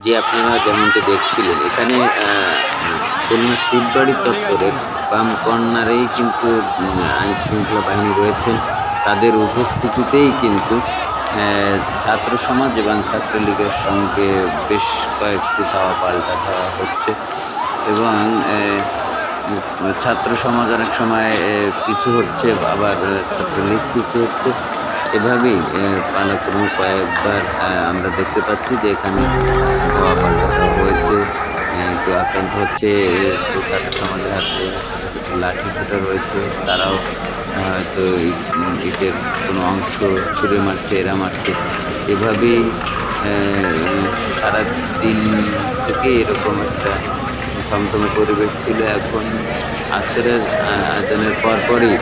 যে আপনারা যেমনটি দেখছিলেন, এখানে খুলনা শিববাড়ি চত্বরে বাম কর্নারেই কিন্তু আইন শৃঙ্খলা বাহিনী রয়েছেন তাদের উপস্থিতিতেই কিন্তু ছাত্র সমাজ এবং ছাত্রলীগের সঙ্গে বেশ কয়েকটি ধাওয়া পাল্টা দেওয়া হচ্ছে এবং ছাত্র সমাজ অনেক সময় পিছু হচ্ছে, আবার ছাত্রলীগ পিছু হচ্ছে। এভাবেই পালাক্রমে কয়েকবার আমরা দেখতে পাচ্ছি যে এখানে হয়েছে। কেউ আক্রান্ত হচ্ছে ছাত্র সমাজের হাতে লাঠি ছোটা রয়েছে। তারাও হয়তো ইট- ইটের কোনো অংশ ছুঁড়ে মারছে এরা মারছে। এভাবেই আহ, সারা দিন থেকে এরকম একটা থমথমে পরিবেশ ছিল। এখন আসরের আজানের পর পরই